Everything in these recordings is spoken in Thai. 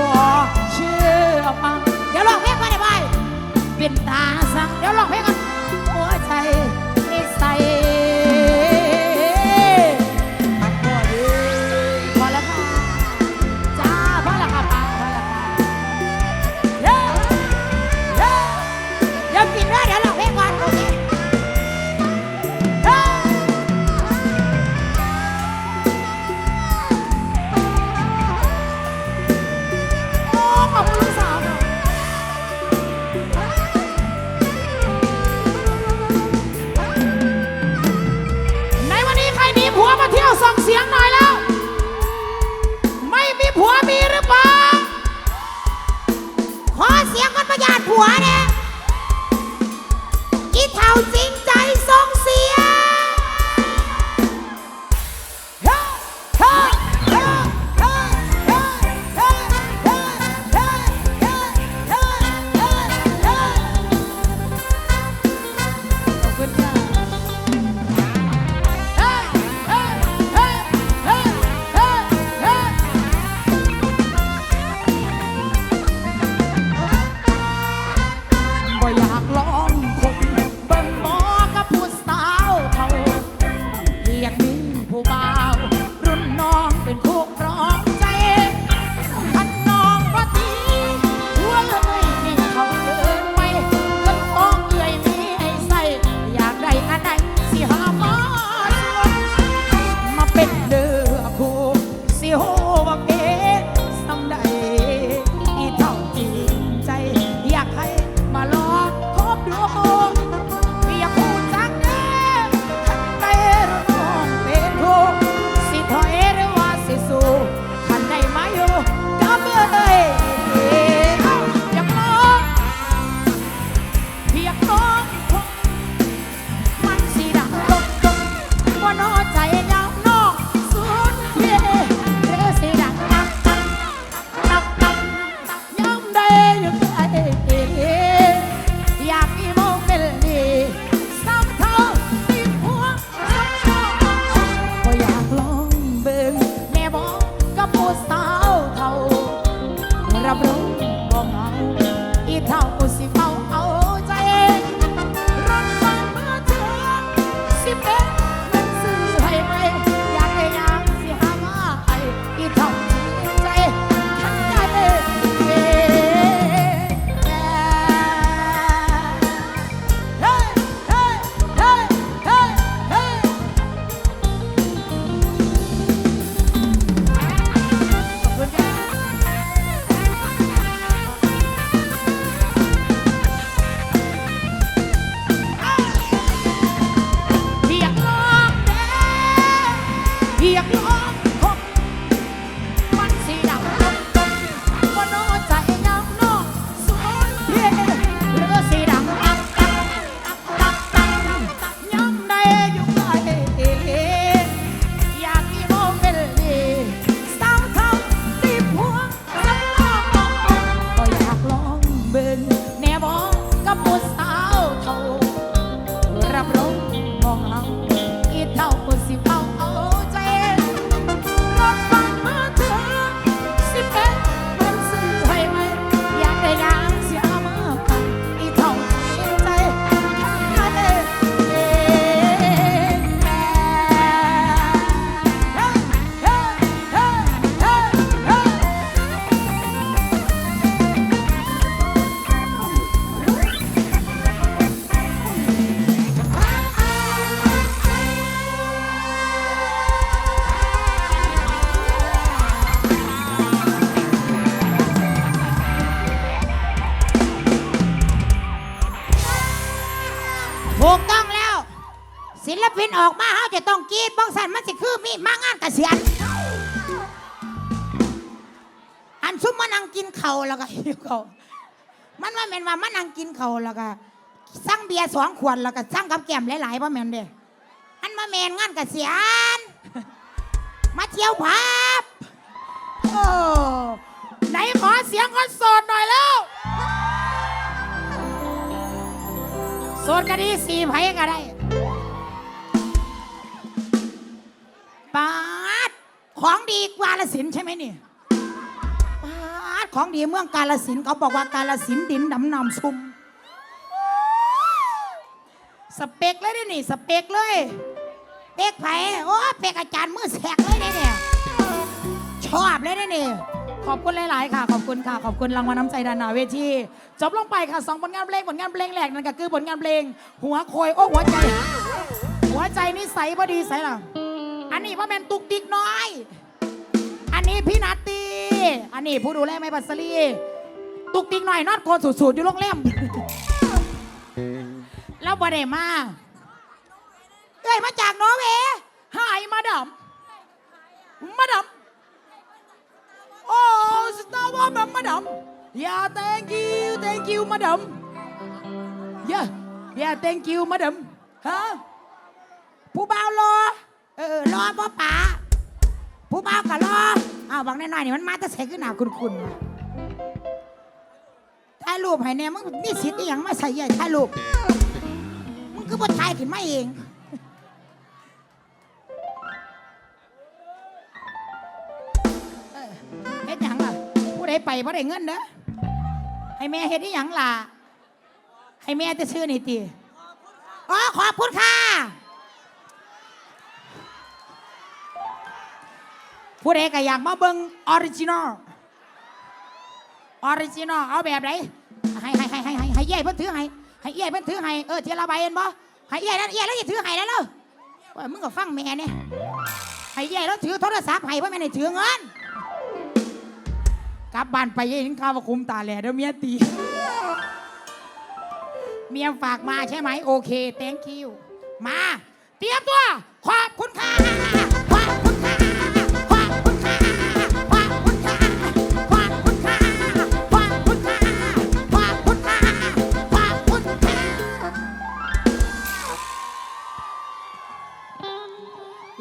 บ่เชื่อฟังเดี๋ยวลองเพลงไปได้ไปเป็นตาสัง สียงหน่อยแล้ว ไม่มีผัวมีหรือเปล่า ขอเสียงคนประหยัดผัวเนี่ย Yeah. จะต้องกรีดบ้องสันมันสิคือมีมางานเกษียณอันซุมมานั่งกินเข่าวแล้วก็หิวเขาวมันว่าแม่นว่ามานั่งกินเข่าวแล้วก็สั่งเบียร์สองขวดแล้วก็สั่งกับแก้มหลายๆว่าแม่นเด้อันมาแม่นงานเกษียณมาเที่ยวผับโอ้ไหนขอเสียงคนโสดหน่อยแล้วโสดก็ดีสีไผก็ได้ ปาดของดีกาลสินใช่ไหมนี่ปาดของดีเมืองกาลสินเขาบอกว่ากาลสินดินดำนำซุ่มสเปกเลยนี่สเปกเลยเปกไผ่โอ้เปกอาจารย์มือแสกเลยเด้อเนี่ยชอบเลยนี่ขอบคุณหลาย ๆ ค่ะ ขอบคุณค่ะ ขอบคุณรางวัลน้ำใจดานาเวทีจบลงไปค่ะสองผลงานเพลงผลงานเพลงแรกนั่นก็คือผลงานเพลง หัวโคยโอ้หัวใจ หัวใจนิสัยพอดีใส่ล่ะอั อันนี้ว่าแมนตุกติกน้อย อันนี้พี่นัตตี อันนี้ผู้ดูแลไม่ปัสลีตุกติกหน่อยนอดโกนสูดๆอยู่โรงแรมแล้วบ่ได้มาเอ้ยมาจากนอร์เวย์หายมาดำมาดำโอ้สตาร์วอร์มาดำ yeah thank you thank you มาดำ yeah yeah thank you มาดำฮะผู้บ่าวรอ เออรอพ่อป๋าผู้บ่าวก็รออ้าวบางน้อยๆนี่มันมาแต่ใส่ขึ้นหนาคุณๆถ่ายรูปให้เนี่ยมึงนี่สิทธิ์อหย่างมาใส่ใหญ่ถ่ายรูปมึงก็บ่ถ่ายขึ้นมาเองเออเฮ็ดหยังล่ะผู้ใดไปบ่ได้เงินเด้อให้แม่เฮ็ดอีหยังล่ะให้แม่จะชื่อนี่ติอ๋อขอบคุณค่ะ ผู้ใดก็อยากมาเบิ่งออริจินอลออริจินอลเอาแบบไหนให้ให้ให้ให้ให้ให้เย่เพิ่นถือให้ให้เย่เพิ่นถือให้เออเทียละใบเห็นบ่ให้เย่นั่นเย่แล้วจะถือให้แล้วเนาะว่ามึงก็ฟังแม่เนี่ยให้เย่แล้วถือโทรศัพท์ให้เพราะแม่ได้ถือเงินกลับบ้านไปเห็นข้าวว่าคุมตาแหล่เดี๋ยวเมียตีเมียฝากมาใช่ไหมโอเค thank you มา เตรียมตัว ขอบคุณค่ะ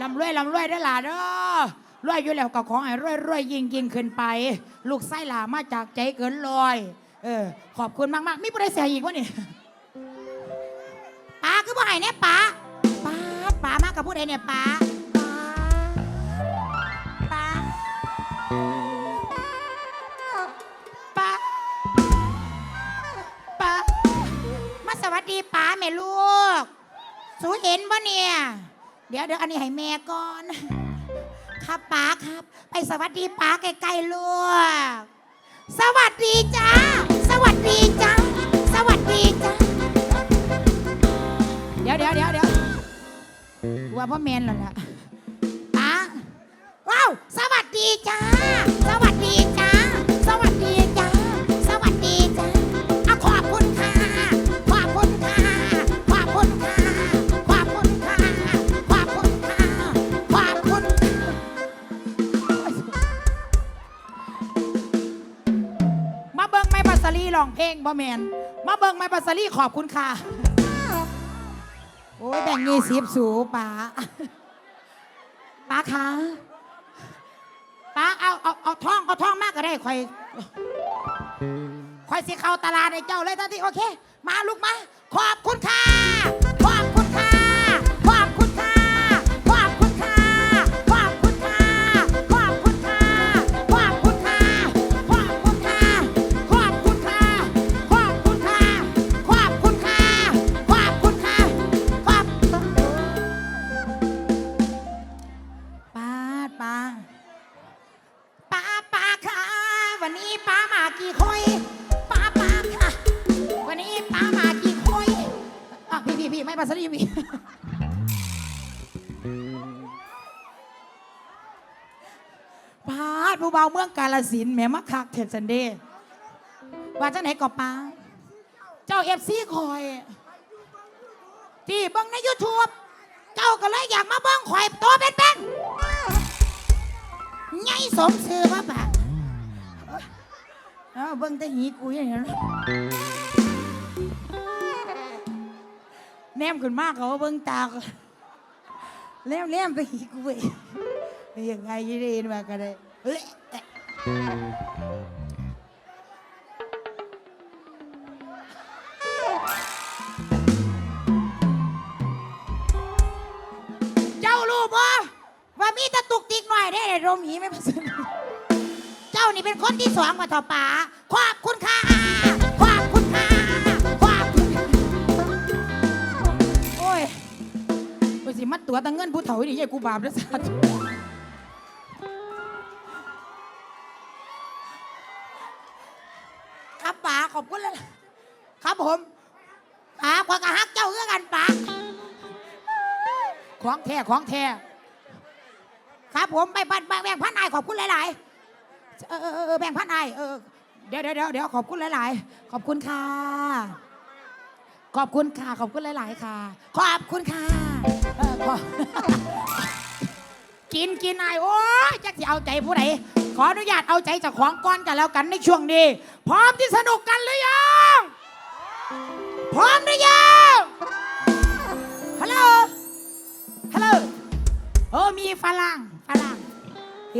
ลำรวยลำรวยได้หล่ะเด้อรวยอยู่แล้วก็ขอให้รวยรวยยิ่งยิ่งขึ้นไป ลูกไส้หลามาจากใจเกินลอย เออ ขอบคุณมากๆมีผู้ใดเสียอีกวะนี่ป้าคือบ่ให้เนี่ยป้าป้าป้ามากับผู้ใดเนี่ยป้าป้าป้าป้ามาสวัสดีป้าแม่ลูก สูเห็นบ่เนี่ย เดี๋ยวเดี๋ยวอันนี้ให้แม่ก่อน ครับป้าครับ ไปสวัสดีป้าไกลๆลูกสวัสดีจ้า สวัสดีจ้า สวัสดีจ้า เดี๋ยวเดี๋ยวเดี๋ยวเดี๋ยวว่าพ่อแมนแล้วล่ะป้าว้าว สวัสดีจ้า สวัสดีจ้า บ่แมนมาเบิ่งไม้ปัสสลีขอบคุณค่ะ โอ้ยแบ่งยี่สิบสูป๋าป๋าคะป๋าเอาเอาเอาท่องเอาท่องมากก็ได้คอยคอยสิเข้าตลาดในเจ้าเลยทันทีโอเค มาลูกมา ขอบคุณค่ะ ป้าดผู้เบาเมืองกาลสินธุ์แหม่มักคักเทศซันเดย์ว่าจังไหนก็ป้า เจ้าเอฟซีคอย ที่เบังใน YouTube เจ้าก็เลยอยากมาเบิ้งข่อยตัวเป็นๆไงสมชื่อมาปะเอาเบิ้งแต่หีกูอย่างนั้นแนมขึ้นมากเขาเบิ้งตาก แล้วแนมไปหีกูไปยังไงยี่ได้ยินมากันเลยเฮ้ยเจ้ารู้บ่ว่ามีตะตุกติกหน่อยได้รมีไม่ประสนเจ้านี่เป็นคนที่สองมาต่อป่าขอบคุณค่ะ สิมัดตัวตังเงินผู้เฒ่านี่ยัยกูบาปแล้วสัตว์ครับป๋าขอบคุณเลยครับผมป๋าขวากระฮักเจ้าเอื้อกันป๋าของแท้ของแท้ครับผมไปบันแบ่งพันนายขอบคุณหลายๆเออเออแบ่งพันนายเออเดี๋ยวเดี๋ยวเดี๋ยวขอบคุณหลาย ๆ ขอบคุณค่ะ ขอบคุณค่ะ ขอบคุณหลาย ๆ ค่ะ ขอบคุณค่ะเออขอ กินกินนายโอ้ยจักสิเอาใจผู้ใดขออนุญาตเอาใจเจากของก้อนกันแล้วกันในช่วงนี้ พร้อมที่สนุกกันหรือยังพร้อมหรือยังฮัลโหลฮัลโหลโอ้มีฝรั่งฝรั่ง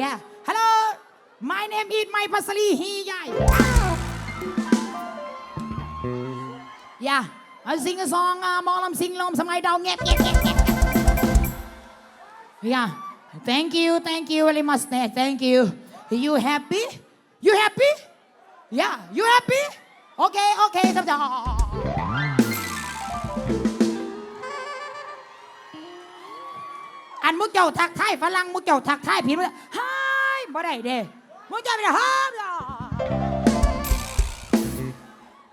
yeah hello my name is ไมพัสลีฮีใหญ่ yeah I sing a song อ่ามอลำซิงลมสมัยดาวเงียบเงียบเงียบเงียบ yeah thank you thank you very much thank you you happy you happy yeah you happy okay okay ครับจ้าอันมุกเจ้าทักทายฝรั่ง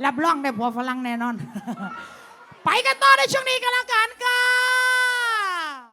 รับรองได้ผัวฝรั่งแน่นอน ไปกันต่อในช่วงนี้กันแล้วกันค่ะ